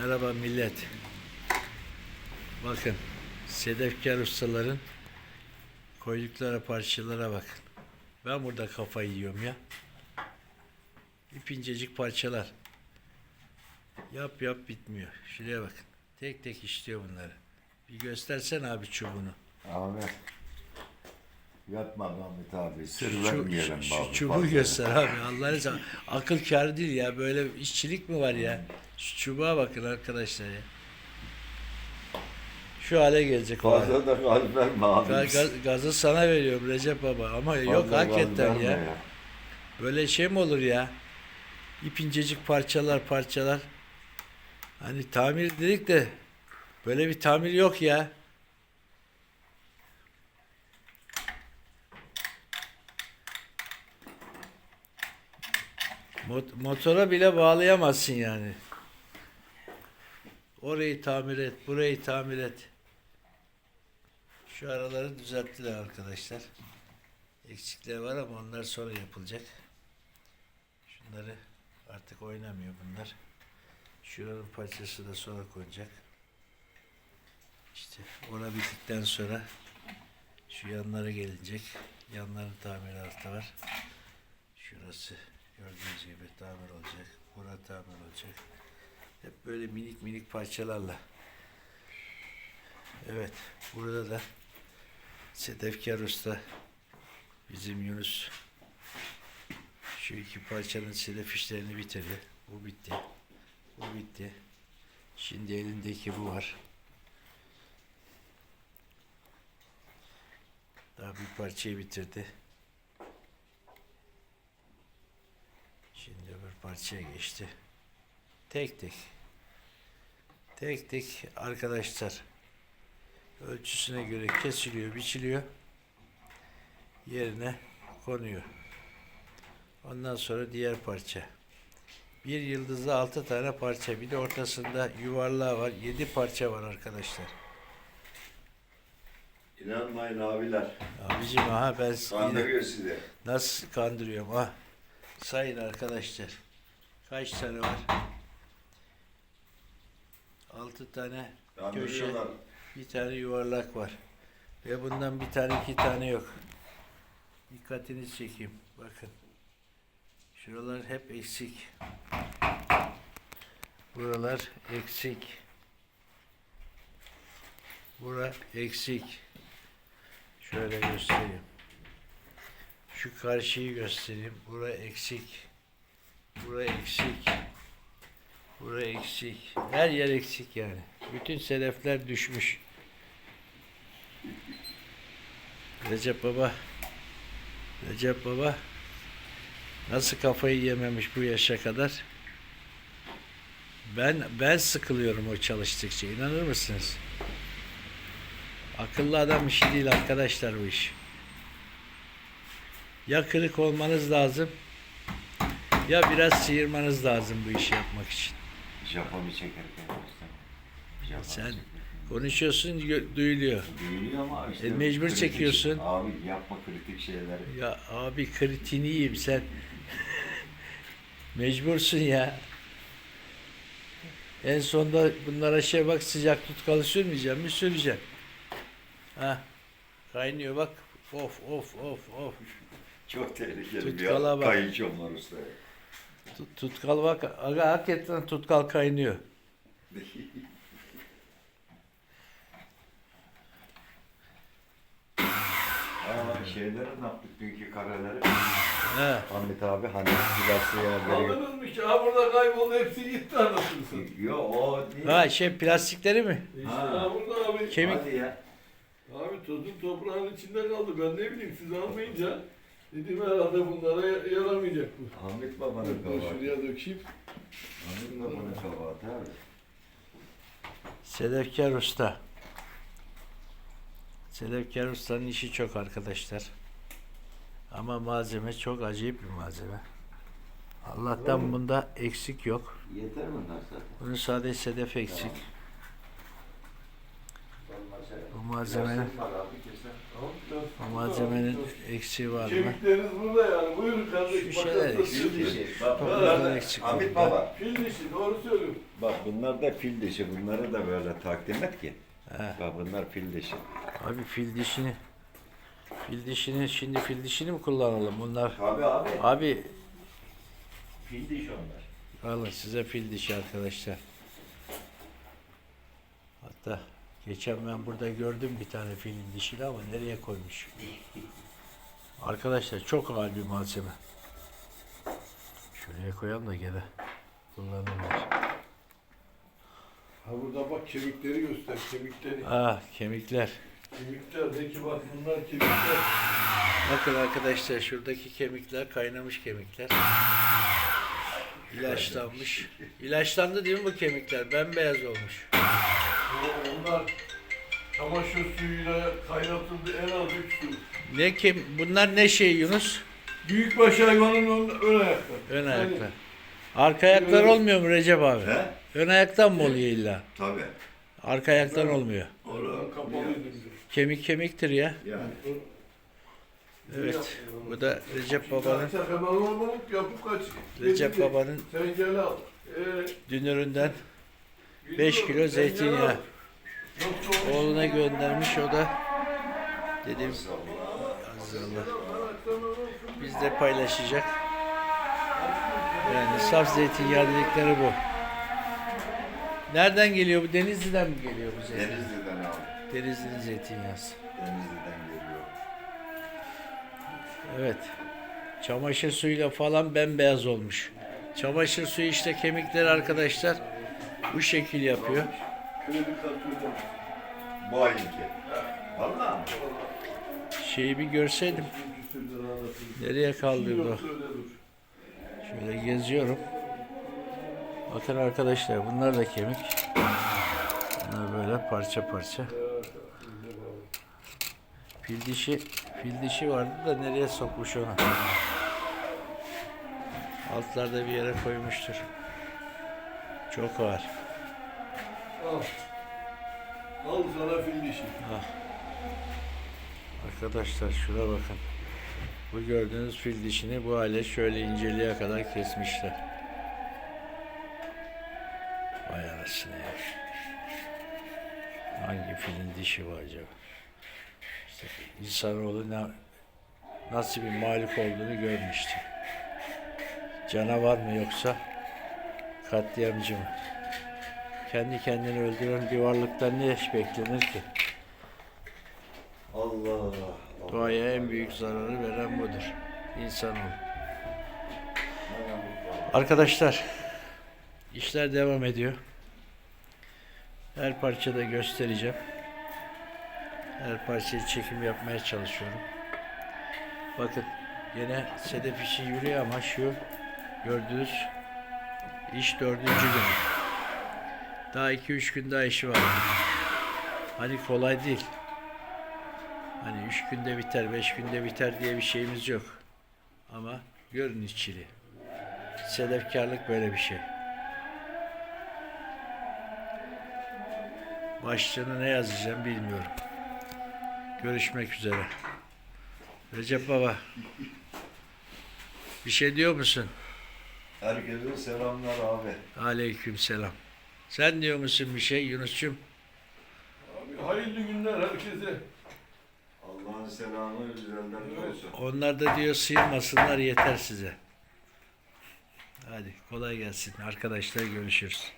Merhaba millet. Bakın Sedefkar ustaların koydukları parçalara bakın. Ben burada kafayı yiyorum ya. İpincecik parçalar. Yap yap bitmiyor. Şuraya bakın. Tek tek işliyor bunları. Bir göstersen abi çubuğunu. Abi. Yapma Ahmet abi. Sır vermeyelim şu, şu çubuğu göster abi. Allah'ını seversen. Akıl kârı değil ya. Böyle işçilik mi var ya? Şu çubuğa bakın arkadaşlar ya. Şu hale gelecek. Fazla da gaz verme abi. Ga- gaz- gazı sana veriyorum Recep Baba ama yok Fazla gaz hakikaten verme ya. Böyle şey mi olur ya? İp incecik parçalar parçalar. Hani tamir dedik de böyle bir tamir yok ya. Mot- motora bile bağlayamazsın yani. Orayı tamir et, burayı tamir et. Şu araları düzelttiler arkadaşlar. Eksikler var ama onlar sonra yapılacak. Şunları artık oynamıyor bunlar. Şuranın parçası da sonra konacak. İşte ora bittikten sonra şu yanlara gelecek. Yanların tamiratı var. Şurası gördüğünüz gibi tamir olacak. Bura tamir olacak. Hep böyle minik minik parçalarla. Evet. Burada da Sedefkar Usta bizim Yunus şu iki parçanın sedef işlerini bitirdi. Bu bitti. Bu bitti. Şimdi elindeki bu var. Daha bir parçayı bitirdi. Şimdi öbür parçaya geçti. Tek tek. Tek tek arkadaşlar ölçüsüne göre kesiliyor, biçiliyor. Yerine konuyor. Ondan sonra diğer parça. Bir yıldızlı altı tane parça. Bir de ortasında yuvarlağı var. Yedi parça var arkadaşlar. İnanmayın abiler. Abicim aha ben Kandırıyor sizi. nasıl kandırıyorum ha. Sayın arkadaşlar. Kaç tane var? Altı tane Kandırıyorlar. Bir tane yuvarlak var. Ve bundan bir tane iki tane yok. Dikkatinizi çekeyim. Bakın. Şuralar hep eksik. Buralar eksik. Bura eksik. Şöyle göstereyim. Şu karşıyı göstereyim. Bura eksik. Bura eksik. Bura eksik. Her yer eksik yani. Bütün sedefler düşmüş. Recep Baba Recep Baba nasıl kafayı yememiş bu yaşa kadar? Ben ben sıkılıyorum o çalıştıkça. inanır mısınız? Akıllı adam işi değil arkadaşlar bu iş. Ya kırık olmanız lazım ya biraz sıyırmanız lazım bu işi yapmak için. Japon'u çekerken. Japon'u Sen konuşuyorsun gö- duyuluyor. Duyuluyor ama işte. E, mecbur kritik- çekiyorsun. Abi yapma kritik şeyleri. Ya abi kritiğini yiyeyim sen. Mecbursun ya. En sonda bunlara şey bak sıcak tutkalı sürmeyeceğim mi? Süreceğim. Ha. Kaynıyor bak. Of of of of. Çok tehlikeli bir Tutkala bak. kayınçom var usta. Tut, tutkal bak. Aga hakikaten tutkal kaynıyor. Aa, şeyleri ne yaptık dünkü kareleri? He. Ahmet abi hani güzel yerleri Alınızmış. Ha burada kayboldu. Hepsi gitti anasını satayım. Yo o değil. Ha şey plastikleri mi? İşte Ha. ha burada abi. Kemik. Hadi ya. Abi tozun toprağın içinde kaldı. Ben ne bileyim siz almayınca dedim herhalde bunlara yaramayacak bu. Ahmet babanın Ben kabahati. şuraya dökeyim. Ahmet babanın kabahati abi. Sedefkar Usta. Sedefkar Usta'nın işi çok arkadaşlar. Ama malzeme çok acayip bir malzeme. Allah'tan bunda eksik yok. Yeter mi bunlar zaten? Bunun sadece sedef eksik. Malzemenin malzemenin eksiği var mı? Kemikleriniz burada yani. Buyurun kardeşim. Şu şeyler eksik. Fil dişi. Bak bunlar eksik Hamit oldu. baba. Fil dişi doğru söylüyorum. Bak bunlar da fil dişi. Bunları da böyle takdim et ki. He. Bak bunlar fil dişi. Abi fil dişini fil dişini şimdi fil dişini mi kullanalım bunlar? Tabii abi. Abi Fil dişi onlar. alın size fil dişi arkadaşlar. Hatta geçen ben burada gördüm bir tane filin dişini ama nereye koymuş? Arkadaşlar çok ağır bir malzeme. Şuraya koyalım da gene kullanırlar. Ha burada bak kemikleri göster. Kemikleri. Ah kemikler. Kemikler. Zeki bak bunlar kemikler. Bakın arkadaşlar şuradaki kemikler kaynamış kemikler. İlaçlanmış. İlaçlandı değil mi bu kemikler? Bembeyaz olmuş. Onlar çamaşır suyuyla kaynatıldı en az üç su. Ne kem bunlar ne şey Yunus? Büyükbaş hayvanın ön, ön ayakları. Ön Yani ayaklar. Arka ayaklar olmuyor mu Recep abi? He? Ön ayaktan mı oluyor illa? Tabii. Arka ayaktan olmuyor. Oradan kapalıydı bizim. Kemik kemiktir ya. Yani. Evet. Bu da Recep babanın Sen hemen yapıp kaç. Recep Dedi, babanın Sen gel al. Ee, dünüründen 5 kilo zeytinyağı oğluna göndermiş o da dedim Allah bizde paylaşacak. Yani saf zeytinyağı dedikleri bu. Nereden geliyor bu? Denizli'den mi geliyor bu zeytin? Denizli'den abi. Denizli'nin zeytinyağısı. Denizli'den geliyor. Evet. Çamaşır suyuyla falan bembeyaz olmuş. Çamaşır suyu işte kemikleri arkadaşlar bu şekil yapıyor. Şeyi bir görseydim. Nereye kaldı bu? Yoksa öyle dur. Şöyle geziyorum. Bakın arkadaşlar bunlar da kemik. Bunlar böyle parça parça. Fil dişi, fil dişi vardı da nereye sokmuş onu? Altlarda bir yere koymuştur. Çok ağır. Al. Al sana fil dişi. Arkadaşlar şuna bakın. Bu gördüğünüz fil dişini bu hale şöyle inceliğe kadar kesmişler. Vay anasını ya. Hangi filin dişi bu acaba? İşte insanoğlu ne, nasıl bir mağlup olduğunu görmüştü. Canavar mı yoksa katliamcı mı? Kendi kendini öldüren bir varlıktan ne iş beklenir ki? Allah. Allah. Doğaya en büyük zararı veren budur. İnsanoğlu. Arkadaşlar, işler devam ediyor. Her parçada göstereceğim. Her parçayı çekim yapmaya çalışıyorum. Bakın, yine sedef işi yürüyor ama şu gördüğünüz iş dördüncü gün. Daha iki üç gün daha işi var. Hani kolay değil. Hani üç günde biter, beş günde biter diye bir şeyimiz yok. Ama görün işçiliği. Sedefkarlık böyle bir şey. Başlığına ne yazacağım bilmiyorum. Görüşmek üzere. Recep Baba. Bir şey diyor musun? Herkese selamlar abi. Aleyküm selam. Sen diyor musun bir şey Yunus'cum? Abi hayırlı günler herkese. Allah'ın selamı üzerinden Evet. olsun. Onlar da diyor sıyırmasınlar yeter size. Hadi kolay gelsin. Arkadaşlar görüşürüz.